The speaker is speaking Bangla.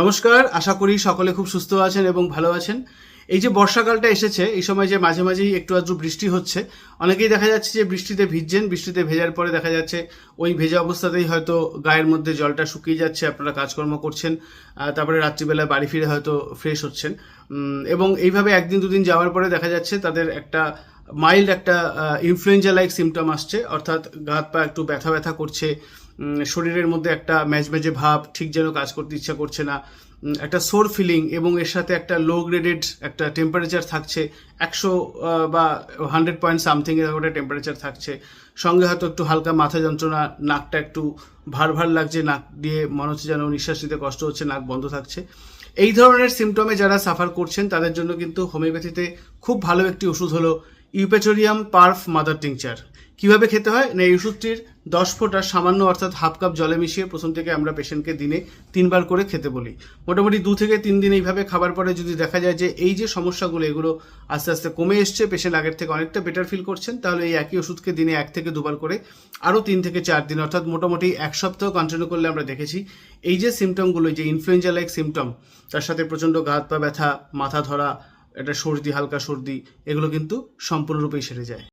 নমস্কার, আশা করি সকলে খুব সুস্থ আছেন এবং ভালো আছেন। এই যে বর্ষাকালটা এসেছে, এই সময় যে মাঝে মাঝেই একটু আধটু বৃষ্টি হচ্ছে, অনেকেই দেখা যাচ্ছে যে বৃষ্টিতে ভিজছেন, বৃষ্টিতে ভেজার পরে দেখা যাচ্ছে ওই ভেজা অবস্থাতেই হয়তো গায়ের মধ্যে জলটা শুকিয়ে যাচ্ছে, আপনারা কাজকর্ম করছেন তারপরে রাত্রিবেলা বাড়ি ফিরে হয়তো ফ্রেশ হচ্ছেন। এবং এইভাবে একদিন দুদিন যাওয়ার পরে দেখা যাচ্ছে তাদের একটা মাইল্ড একটা ইনফ্লুয়েঞ্জা লাইক সিমটম আসছে। অর্থাৎ গা হাত পা একটু ব্যথা ব্যথা করছে শরীরের মধ্যে একটা ম্যাজম্যাজে ভাব, ঠিক যেন কাজ করতে ইচ্ছা করছে না একটা সোর ফিলিং এবং এর সাথে একটা লো গ্রেডেড একটা টেম্পারেচার থাকছে, একশো বা হান্ড্রেড পয়েন্ট সামথিং এরকম একটা টেম্পারেচার থাকছে। সঙ্গে হয়তো একটু হালকা মাথা যন্ত্রণা, নাকটা একটু ভার ভার লাগছে, নাক দিয়ে মনে হচ্ছে যেন নিঃশ্বাস নিতে কষ্ট হচ্ছে, নাক বন্ধ থাকছে। এই ধরনের সিমটমে যারা সাফার করছেন, তাদের জন্য কিন্তু হোমিওপ্যাথিতে খুব ভালো একটি ওষুধ হলো ইউপেটোরিয়াম পার্ফ মাদার টিংচার। কীভাবে খেতে হয়? না, এই ওষুধটির দশ ফোঁটা সামান্য অর্থাৎ হাফ কাপ জলে মিশিয়ে প্রথম থেকে আমরা পেশেন্টকে দিনে তিনবার করে খেতে বলি। মোটামুটি দু থেকে তিন দিন এইভাবে খাবার পরে যদি দেখা যায় যে এই যে সমস্যাগুলো, এগুলো আস্তে আস্তে কমে এসছে, পেশেন্ট আগের থেকে অনেকটা বেটার ফিল করছেন, তাহলে এই একই ওষুধকে দিনে এক থেকে দুবার করে আরও তিন থেকে চার দিন, অর্থাৎ মোটামুটি এক সপ্তাহ কন্টিনিউ করলে আমরা দেখেছি এই যে সিমটমগুলো যে ইনফ্লুয়েঞ্জা লাইক সিমটম তার সাথে প্রচণ্ড গা হাত পা ব্যথা, মাথা ধরা একটা সর্দি হালকা সর্দি এগুলো কিন্তু সম্পূর্ণরূপেই সেরে যায়।